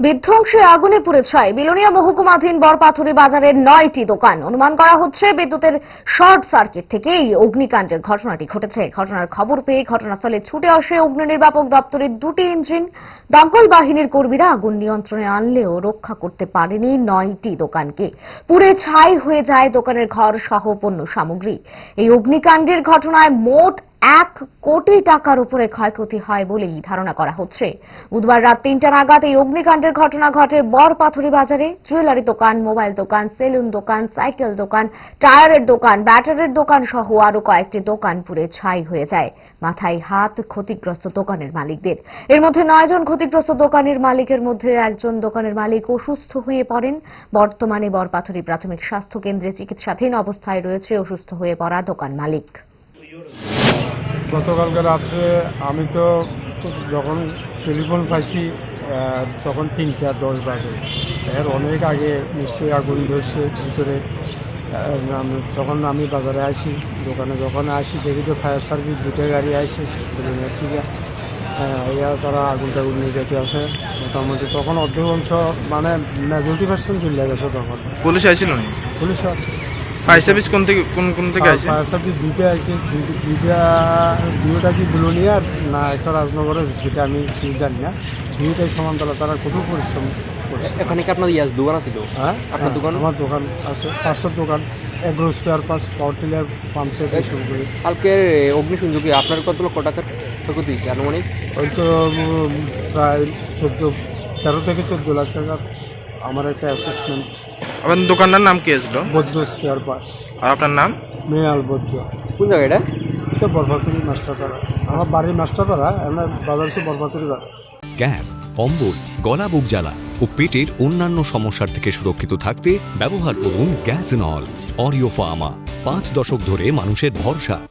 বিধ্বংসী আগুনে পুড়ে ছয় বিলোনিয়া মহকুমাধীন বরপাথুরি বাজারের নয়টি দোকান। অনুমান করা হচ্ছে বিদ্যুতের শর্ট সার্কিট থেকে এই অগ্নিকাণ্ডের ঘটনাটি ঘটেছে। ঘটনার খবর পেয়ে ঘটনাস্থলে ছুটে আসে অগ্নি নির্বাপক দপ্তরের দুটি ইঞ্জিন। দমকল বাহিনীর কর্মীরা আগুন নিয়ন্ত্রণে আনলেও রক্ষা করতে পারেনি নয়টি দোকানকে। পুড়ে ছাই হয়ে যায় দোকানের ঘর সহ পণ্য সামগ্রী। এই অগ্নিকাণ্ডের ঘটনায় মোট এক কোটি টাকার উপরে ক্ষয়ক্ষতি হয় বলেই ধারণা করা হচ্ছে। বুধবার রাত তিনটা নাগাদ এই অগ্নিকাণ্ডের ঘটনা ঘটে বরপাথুরি বাজারে। জুয়েলারি দোকান, মোবাইল দোকান, সেলুন দোকান, সাইকেল দোকান, টায়ারের দোকান, ব্যাটারির দোকান সহ আরও কয়েকটি দোকান পুড়ে ছাই হয়ে যায়। মাথায় হাত ক্ষতিগ্রস্ত দোকানের মালিকদের। এর মধ্যে নয়জন ক্ষতিগ্রস্ত দোকানের মালিকের মধ্যে একজন দোকানের মালিক অসুস্থ হয়ে পড়েন। বর্তমানে বরপাথুরি প্রাথমিক স্বাস্থ্য কেন্দ্রে চিকিৎসাধীন অবস্থায় রয়েছে অসুস্থ হয়ে পড়া দোকান মালিক। গতকালকে রাত্রে আমি তো যখন টেলিফোন পাইছি তখন তিনটা দশ বাজে। এর অনেক আগে নিশ্চয়ই আগুন ধরছে ভিতরে। তখন আমি বাজারে আসি দোকানে যখন আসি দেখি তো ফায়ার সার্ভিস দুটো গাড়ি আসে ট্রেনের থেকে ইয়া তারা আগুন টাগুন নিয়ে যেতে আসে মোটামুটি তখন অর্ধেকাংশ মানে মেজরিটি পার্সেন্ট চলে গেছে তখন। পুলিশ আইছিল নি পুলিশ আছে। ফায়ার সার্ভিস কোন থেকে কোন কোন থেকে আইছে ফায়ার সার্ভিস দুইটা আছে দুই- দুইটা দুইটা কি বুলনিয়ার না একটা রাজনগরের যেটা আমি জানি না। দুইটাই সমান্তরাল। তারা কঠোর পরিশ্রম করছে। এখানে কি আপনার ইয়াস দোকান আছিল হ্যাঁ? আপনার দোকান? আমার দোকান আছে। পাঁচশো দোকান। এগ্রো স্পেয়ার পাঁচ পাওয়ার টিলার পাম্প সেট শুরু করি। কালকে অগ্নিসংযোগে আপনার কতগুলো ক টাকার ক্ষতি আনুমানিক? ওই তো প্রায় চোদ্দ তেরো থেকে চোদ্দ লাখ টাকা। আমার একটা অ্যাসেসমেন্ট আপনার দোকানটার নাম কি ছিল বৌদ্ধ স্পেয়ার পাস আর আপনার নাম? মেয়াল বৌদ্ধ কোন জায়গা এটা? তো বরফাতুরি মাস্টারপাড়া আমার বাড়ির মাস্টারপাড়া আমার বাজার সে বরফাতুরি গ্যাস অম্বল গলা বুক জ্বালা ও পেটের অন্যান্য সমস্যার থেকে সুরক্ষিত থাকতে ব্যবহার করুন গ্যাস নল অরিও ফার্মা। পাঁচ দশক ধরে মানুষের ভরসা।